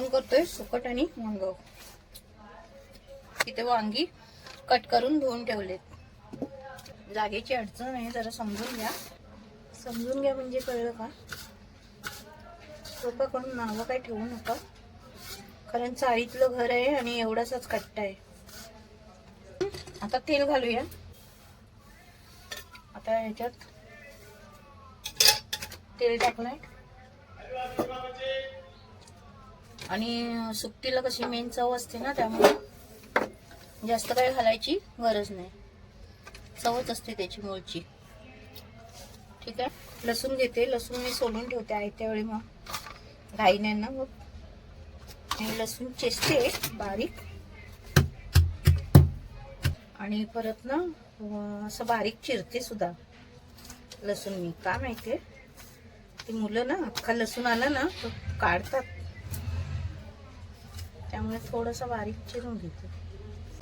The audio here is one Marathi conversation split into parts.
आपण करतोय सुकट आणि वांग. तिथे वांगी कट करून धुवून ठेवलेत. जागेची अडचण आहे जरा समजून घ्या. समजून घ्या म्हणजे कळलं का? सोपं करून नावं काही ठेवू नका. कारण चाळीतलं घर आहे आणि एवढासाच कट्टा आहे. आता तेल घालूया. आता ह्याच्यात तेल टाकलंय. आणि सुकटीला कशी मेन चव असते ना त्यामुळे जास्त काही घालायची गरज नाही. चवच असते त्याची मूळची. ठीक आहे? लसूण घेते. लसूण मी सोलून ठेवते आहे त्यावेळी मग. घाई नाही ना मग. आणि लसूण चेचते बारीक. आणि परत ना असं बारीक चिरते सुद्धा. लसूण मी. का माहिती ती मुलं ना अख्खा लसूण आला ना तो काढतात. त्यामुळे थोडंसं बारीक चिरून घेते.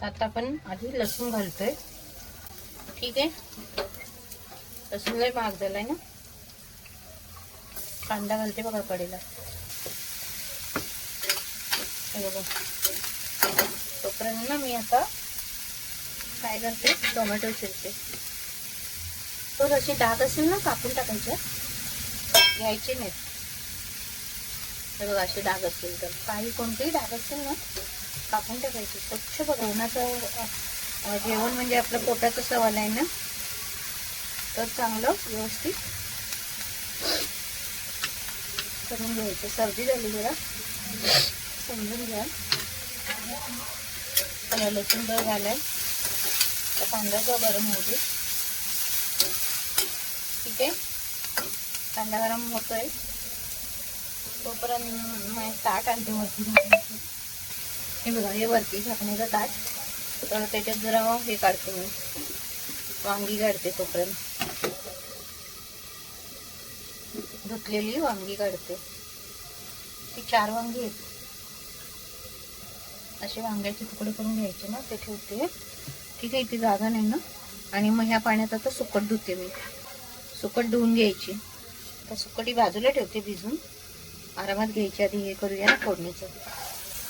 आता आपण आधी लसूण घालतोय. ठीक आहे? लसूण लय महाग झालाय ना? कांदा घालते बघा कडेला. तोपर्यंत ना मी आता काय करते? टोमॅटो चिरते. तर जशी डाग असेल ना कापून टाकायचे घ्यायचे नाहीत. हे बघा असे डाग असतील तर. काही कोणतेही डाग असेल ना कापून टाकायचे. स्वच्छ बघा. उन्हाचं जेवण म्हणजे आपलं पोटाचं सवाल आहे ना? तर चांगलं व्यवस्थित करून घ्यायचं. सर्दी झाली जरा. समजून घ्या. लसूण जर घालाय. तर कांदा जो गरम होऊ दे. ठीक आहे? कांदा गरम होतोय. तोपर्यंत मी ताट आणते वरती हे बघा हे वरती झाकण्याचं ताट. तर त्याच्यात जरा हे काढते मी. वांगी काढते तोपर्यंत. धुतलेली वांगी काढते. ती चार वांगी आहेत. असे वांग्याचे तुकडे करून घ्यायचे ना ते ठेवते. ठीक आहे इथे जागा नाही ना. आणि मग ह्या पाण्यात आता सुकट धुते मी. सुकट धुवून घ्यायची. तर ही बाजूला ठेवते भिजून. आरामात घ्यायची आधी हे करूया ना फोडणीचं.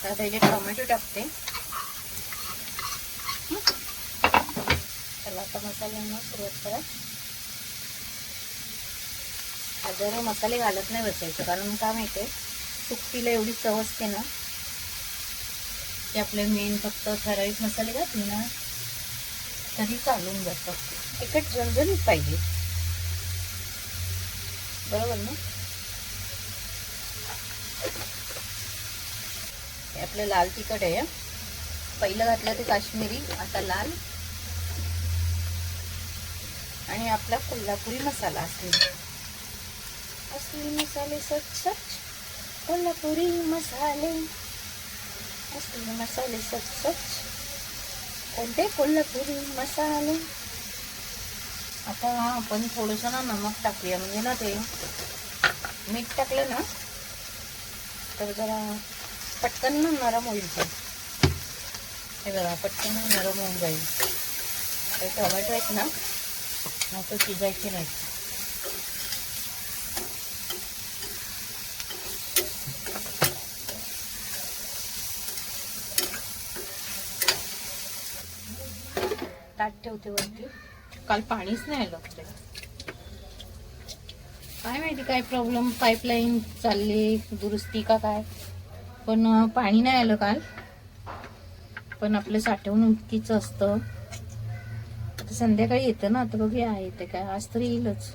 तर त्याच्यात टोमॅटो टाकते. हं? आता मसाल्यांना सुरुवात करा. जर मसाले घालत नाही बसायचं कारण का आहे सुकटीला एवढी चव असते ना की आपले मेन फक्त ठराविक मसाले घातले ना तरी चालून जातं तिखट झणझणीत पाहिजे. बरोबर ना? हे आपलं लाल तिखट आहे. पहिलं घातलं ते काश्मीरी आता लाल. आणि आपला कोल्हापुरी मसाला असली. असली मसाले सच सच कोल्हापुरी मसाले. असली मसाले सच सच कोणते कोल्हापुरी मसाले? आता आपण थोडंसं ना नमक टाकूया. म्हणजे ना ते मीठ टाकलं ना तर जरा पटकन नरम होईल ते. हे बघा पटकन नरम होऊन जाईल. ते टोमॅटो आहेत ना मग तो शिजायचे नाही ताट ठेवते वरती. काल पाणीच नाही आलं आपल्याला. काय माहिती काय प्रॉब्लेम पाईपलाईन चालली दुरुस्ती का काय? पण पाणी नाही आलं काल. पण आपलं साठवणुकीचं असतं. आता संध्याकाळी येतं ना आता बघूया येते काय? आज तरी येईलच.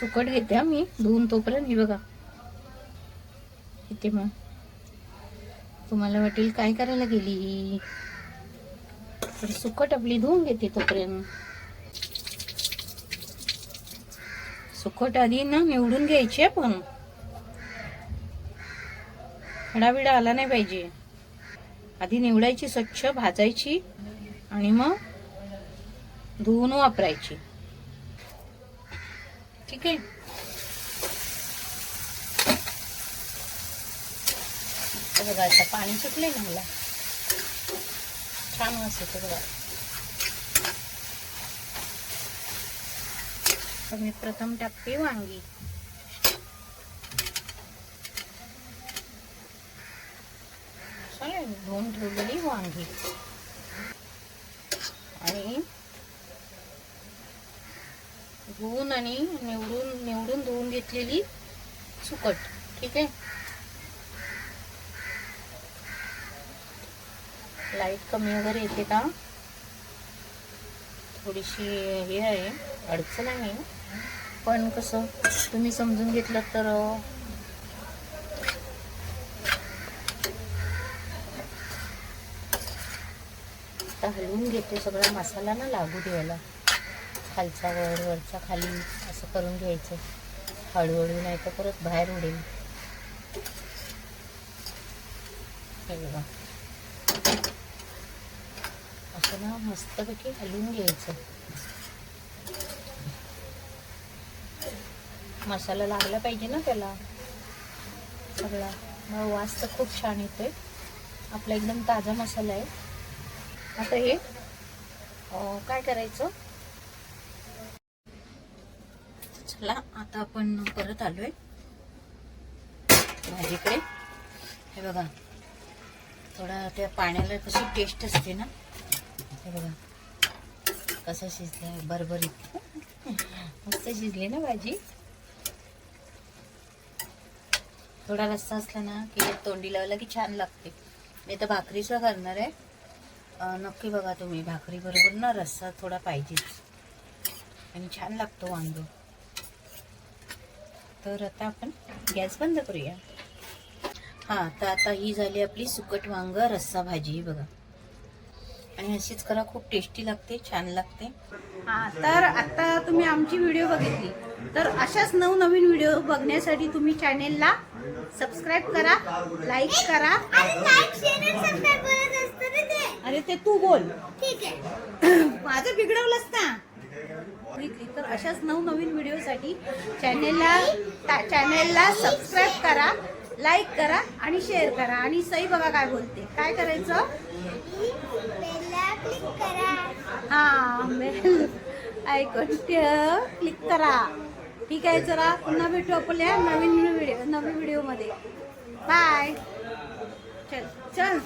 सुकट घेते हा मी धुवून तोपर्यंत. हे बघा. इथे मग. तुम्हाला वाटेल काय करायला गेली? ही तर सुकट आपली धुवून घेते तोपर्यंत. सुकट आधी ना निवडून घ्यायची आपण. खडाबिडा आला नाही पाहिजे. आधी निवडायची स्वच्छ भाजायची आणि मग धुवून वापरायची. ठीक आहे? बघा आता पाणी सुटले ना मला. छान वास बघा. तर मी प्रथम टाकते वांगी. वांगी. आणि धुवून आणि निवडून निवडून धुवून घेतलेली सुकट. ठीक आहे? लाइट कमी वगैरे येते का? थोडीशी हे आहे अडचण आहे. पण कसं तुम्ही समजून घेतलं तर आता हलवून घेते सगळा मसाला ना लागू द्यायला. खालचा वर वरचा खाली असं करून घ्यायचं. हळूहळू नाही तर परत बाहेर उडेल. हे बघा. असं ना मस्तपैकी हलवून घ्यायचं. मसाला लागला पाहिजे ना त्याला. सगळा. मग वास तर खूप छान येतोय. आपला एकदम ताजा मसाला आहे. आता हे काय करायचं? चला आता आपण परत आलोय. भाजीकडे. हे बघा थोडा त्या पाण्याला कशी टेस्ट असते ना? हे बघा कसं शिजलंय बरबरीत. मस्त शिजली ना भाजी. थोडा रस्सा असला ना की तोंडी लावला की छान लागते. मी तर भाकरीचं करणार आहे. नक्की बघा तुम्ही भाकरी बरोबर ना रस्सा थोडा पाहिजेच. आणि छान लागतो वांग. तर आता आपण गॅस बंद करूया. हां तर आता ही झाली आपली सुकट वांग रस्सा भाजी ही बघा. आणि अशीच करा खूप टेस्टी लागते छान लागते. हा तर आता तुम्ही आमची व्हिडिओ बघितली. तर अशाच नवनवीन व्हिडिओ बघण्यासाठी तुम्ही चॅनेलला सबस्क्राईब करा लाईक करा. अरे ते तू बोल. ठीक आहे. माझं बिघडवलंच ना. तर अशाच नवनवीन व्हिडिओसाठी चॅनेलला चॅनेलला सबस्क्राईब करा लाईक करा आणि शेअर करा. आणि सई बघा काय बोलते. काय करायचं? हा बेल ऐकून क्लिक करा. ठीक आहे जरा पुन्हा भेटू आपण या नवीन व्हिडिओ नवीन व्हिडिओमध्ये बाय चल चल.